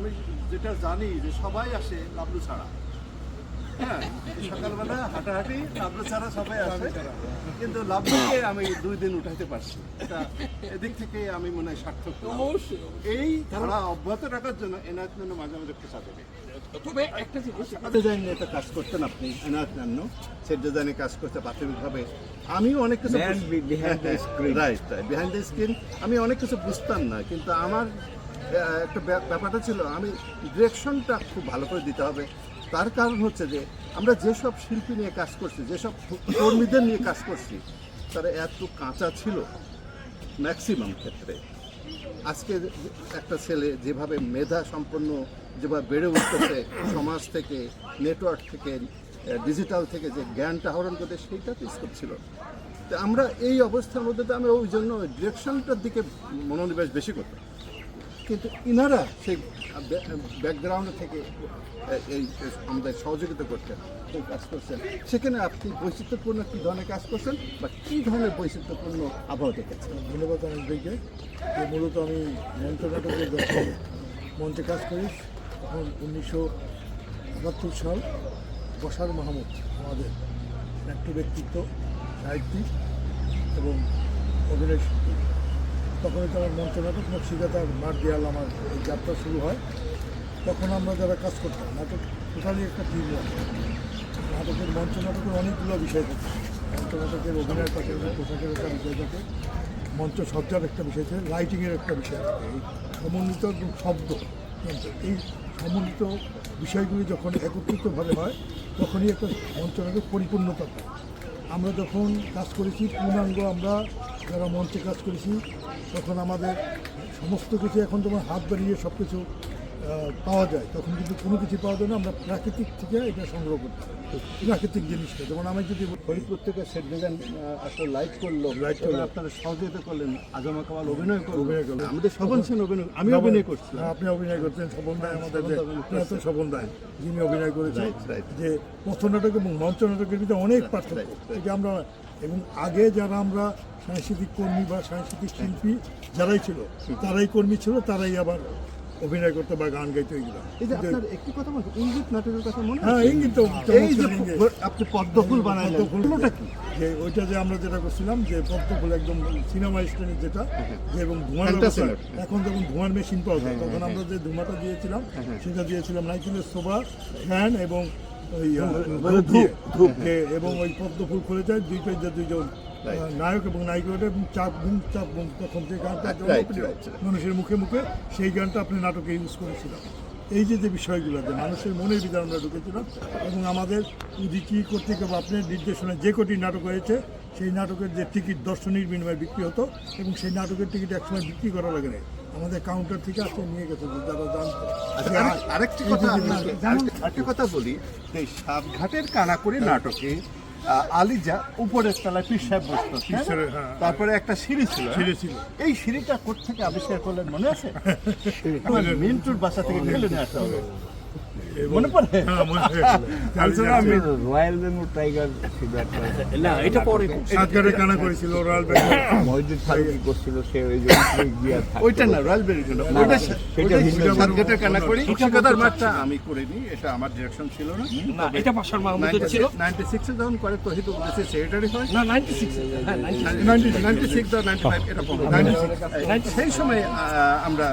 আমি যেটা জানি যে সবাই আসে লাবলু ছাড়া। হ্যাঁ সকালবেলা হাঁটাহাঁটি লাবলু ছাড়া সবাই আসে। কিন্তু লাবলুকে আমি দুই দিন উঠাইতে পারছি এটা এদিক থেকে আমি মনে হয় সার্থক এই ধারা অব্যাহত রাখার জন্য এনায়ত নান্নু মাঝে মাঝে খোঁচা দেবে। তবে একটা জিনিস ডিজাইন নিয়ে কাজ করতেন আপনি এনায়ত নান্নু। সেট ডিজাইনে কাজ করতে প্রাথমিকভাবে। অনেক কিছু. রাইট বিহাইন্ড দ্য স্ক্রিন আমি অনেক কিছু বুঝতাম না কিন্তু আমার একটা ব্যাপ- ব্যাপারটা ছিল, আমি ডিরেকশনটা খুব ভালো করে দিতে হবে। তার কারণ হচ্ছে যে, আমরা যেসব শিল্পী নিয়ে কাজ করছি, যেসব কর্মীদের নিয়ে কাজ করছি, তারা এত কাঁচা ছিল ম্যাক্সিমাম ক্ষেত্রে। আজকে একটা ছেলে যেভাবে মেধা সম্পন্ন, যেভাবে বেড়ে উঠতেছে সমাজ থেকে নেটওয়ার্ক থেকে ডিজিটাল থেকে যে জ্ঞানটা আহরণ করতে, সেইটা তো স্কোপ ছিল। তো আমরা এই অবস্থার মধ্যে তো আমি ওই জন্য ডিরেকশনটার দিকে মনোনিবেশ বেশি করতাম। কিন্তু ইনারা সেই ব্যাকগ্রাউন্ড থেকে এই আমাদের সহযোগিতা করতেন এই কাজ করছেন। সেখানে আপনি বৈচিত্র্যপূর্ণ কী ধরনের কাজ করছেন বা কী ধরনের বৈচিত্র্যপূর্ণ আবহাওয়া দেখেছেন? ধন্যবাদ অনেক ভাইকে যে মূলত আমি মঞ্চ নাটকে যখন মঞ্চে কাজ করি, তখন উনিশশো একাত্তর সাল বসার মাহমুদ আমাদের একটি ব্যক্তিত্ব, সাহিত্যিক এবং অভিনয় শিল্পী। তখন তো আমার মঞ্চ নাটক নকশিকাতার মাঠ দেয়াল আমার এই যাত্রা শুরু হয়। তখন আমরা যারা কাজ করতাম, নাটক টোটালি একটা টিম নাটকের, মঞ্চ নাটকের অনেকগুলো বিষয় থাকে। মঞ্চ নাটকের অভিনয়ের পাশাপাশি পোশাকের একটা বিষয় থাকে। মঞ্চ সজ্জার একটা বিষয় থাকে লাইটিংয়ের একটা বিষয় থাকে। এই সমন্বিত শব্দ এই সমন্বিত বিষয়গুলি যখন একত্রিতভাবে হয়, তখনই একটা মঞ্চ নাটক পরিপূর্ণতা পায়। আমরা যখন কাজ করেছি, পূর্ণাঙ্গ আমরা যারা মঞ্চে কাজ করেছি, তখন আমাদের সমস্ত কিছু এখন তোমার হাত বাড়িয়ে সব কিছু পাওয়া যায় তখন কিন্তু কোনো কিছু পাওয়া যায় না আমরা প্রাকৃতিক থেকে এটা সংগ্রহ করতে প্রাকৃতিক জিনিসটা যেমন আমি যদি ফরিদপুর থেকে সেট ডিজাইন আসলে লাইট করল লাইট করল। আপনারা সহযোগিতা করলেন আজমা কামাল অভিনয় করল। অভিনয় করল। আমাদের সবন সেন অভিনয় আমি অভিনয় করছি আপনি অভিনয় করছেন স্বপন রায় আমাদের যে প্রয়াত স্বপন রায় যিনি অভিনয় করেছেন. যে পথ নাটক এবং মঞ্চ নাটকের ভিতরে অনেক পার্থক্য. এটা আমরা এবং আগে যারা আমরা সাংস্কৃতিক কর্মী বা সাংস্কৃতিক শিল্পী যারাই ছিল তারাই কর্মী ছিল তারাই আবার অভিনয় করতে বা গান গাইতে এগুলো এই যে আপনার একটি কথা বলছি ইঙ্গিত নাটকের কথা মনে হ্যাঁ ইঙ্গিত তো এই যে আপনি পদ্মফুল বানাইলেন পদ্মফুল। কি? যে ওইটা যে আমরা যেটা করছিলাম যে পদ্মফুল একদম সিনেমা স্টাইলের যেটা যে এবং ধোঁয়ার। এখন যখন ধোঁয়ার মেশিন পাওয়া যায় তখন আমরা যে ধোঁয়াটা দিয়েছিলাম সেটা দিয়েছিলাম নাইকেলের সোফা ফ্যান এবং ওই ধূপ এবং ওই পদ্মফুল খুলে যায় দুই পেজে দুইজন নায়ক এবং নায়িকা এবং চাপ বুম চাপ বুম তখন যে গানটা. মানুষের মুখে মুখে সেই গানটা আপনি নাটকে ইউজ করেছিলাম এই যে যে বিষয়গুলো যে মানুষের মনের ভিতরে আমরা ঢুকেছিলাম এবং আমাদের উদিচি কর্তৃক বা আপনার নির্দেশনায় যে কটি নাটক হয়েছে সেই নাটকের যে টিকিট দর্শনীর বিনিময়ে বিক্রি হতো এবং সেই নাটকের টিকিট একসময় বিক্রি করা লাগে না আমাদের কাউন্টার থেকে আসলে নিয়ে গেছে যারা জানতো। আচ্ছা, আরেকটি কথা আরেকটি- কথা বলি যে সাতঘাটের করে নাটকে আহ, আলিজা উপরের তলায় পীর সাহেব বসতো হ্যাঁ। তারপরে একটা সিঁড়ি ছিল হ্যাঁ? সিঁড়ি ছিল। এই সিঁড়িটা কোথেকে আবিষ্কার করলেন মনে আছে মিন্টুর বাসা থেকে ফেলে নিয়ে আসা হবে মনে পড়ে? হ্যাঁ, মনে হয়ে রয়্যাল বেঙ্গল টাইগার না এটা পরে। সাতগারে কানা করেছিল রয়্যাল বেঙ্গল মহিদুল ফারুকি করছিল সে ওই যে। ওইটা না রয়্যাল ওইটা সেটা শিক্ষকতার মাঠটা আমি করিনি এটা আমার ডিরেকশন ছিল না। না এটা মাহমুদের ছিল। যখন করে তহিদ উপদেশের সেক্রেটারি হয়। না নাইনটি সিক্স হ্যাঁ 96 নাইনটি সিক্স বা নাইনটি সেই সময় আমরা